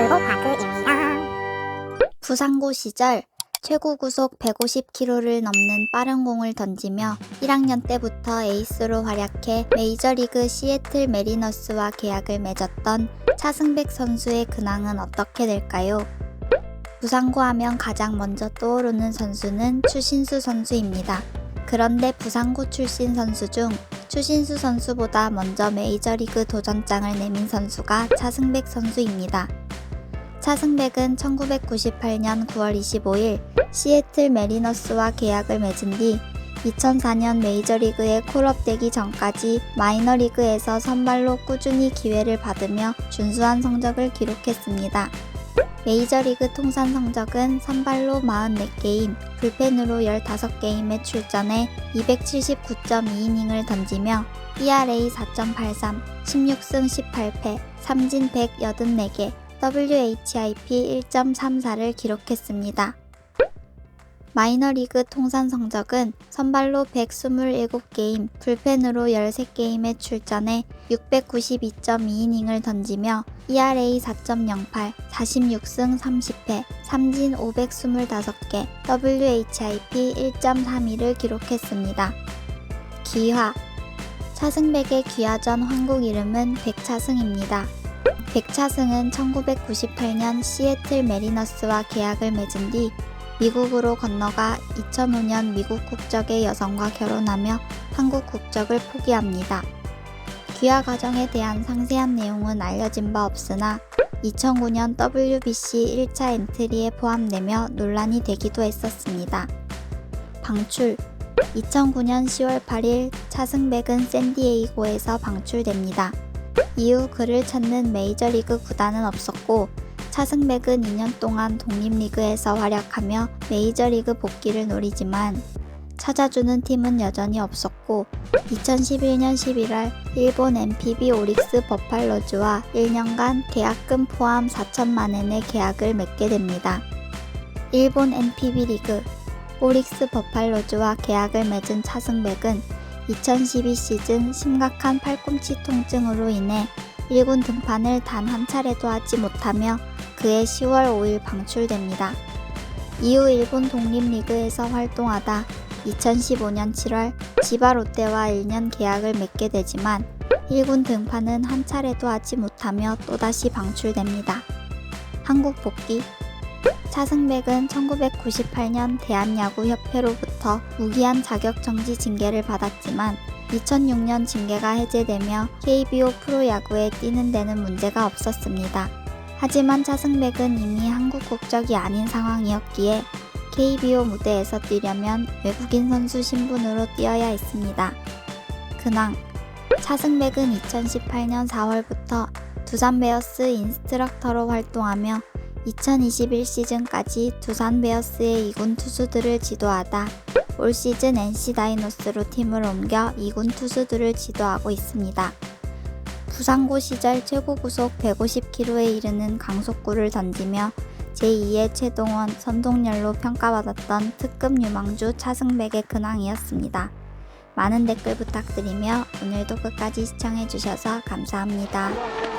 크고 바그입니다. 부상고 시절 최고 구속 150km를 넘는 빠른 공을 던지며 1학년 때부터 에이스로 활약해 메이저리그 시애틀 메리너스와 계약을 맺었던 차승백 선수의 근황은 어떻게 될까요? 부상고 하면 가장 먼저 떠오르는 선수는 추신수 선수입니다. 그런데 부상고 출신 선수 중 추신수 선수보다 먼저 메이저리그 도전장을 내민 선수가 차승백 선수입니다. 차승백은 1998년 9월 25일 시애틀 메리너스와 계약을 맺은 뒤 2004년 메이저리그에 콜업되기 전까지 마이너리그에서 선발로 꾸준히 기회를 받으며 준수한 성적을 기록했습니다. 메이저리그 통산 성적은 선발로 44게임, 불펜으로 15게임에 출전해 279.2이닝을 던지며 ERA 4.83, 16승 18패, 삼진 184개, WHIP 1.34를 기록했습니다. 마이너리그 통산 성적은 선발로 127게임, 불펜으로 13게임에 출전해 692.2이닝을 던지며 ERA 4.08, 46승 30패, 삼진 525개, WHIP 1.32를 기록했습니다. 기화 차승백의 귀화전 한국 이름은 백차승입니다. 백차승은 1998년 시애틀 메리너스와 계약을 맺은 뒤 미국으로 건너가 2005년 미국 국적의 여성과 결혼하며 한국 국적을 포기합니다. 귀화 과정에 대한 상세한 내용은 알려진 바 없으나 2009년 WBC 1차 엔트리에 포함되며 논란이 되기도 했었습니다. 방출 2009년 10월 8일 차승백은 샌디에이고에서 방출됩니다. 이후 그를 찾는 메이저리그 구단은 없었고 차승백은 2년 동안 독립리그에서 활약하며 메이저리그 복귀를 노리지만 찾아주는 팀은 여전히 없었고 2011년 11월 일본 NPB 오릭스 버팔로즈와 1년간 계약금 포함 4천만 엔의 계약을 맺게 됩니다. 일본 NPB 리그 오릭스 버팔로즈와 계약을 맺은 차승백은 2012 시즌 심각한 팔꿈치 통증으로 인해 1군 등판을 단 한 차례도 하지 못하며 그해 10월 5일 방출됩니다. 이후 일본 독립리그에서 활동하다 2015년 7월 지바 롯데와 1년 계약을 맺게 되지만 1군 등판은 한 차례도 하지 못하며 또다시 방출됩니다. 한국 복귀 차승백은 1998년 대한야구협회로부터 무기한 자격정지 징계를 받았지만 2006년 징계가 해제되며 KBO 프로야구에 뛰는 데는 문제가 없었습니다. 하지만 차승백은 이미 한국 국적이 아닌 상황이었기에 KBO 무대에서 뛰려면 외국인 선수 신분으로 뛰어야 했습니다. 근황 차승백은 2018년 4월부터 두산 베어스 인스트럭터로 활동하며 2021 시즌까지 두산 베어스의 2군 투수들을 지도하다 올 시즌 NC 다이노스로 팀을 옮겨 2군 투수들을 지도하고 있습니다. 부상고 시절 최고 구속 150km에 이르는 강속구를 던지며 제2의 최동원, 선동열로 평가받았던 특급 유망주 차승백의 근황이었습니다. 많은 댓글 부탁드리며 오늘도 끝까지 시청해주셔서 감사합니다.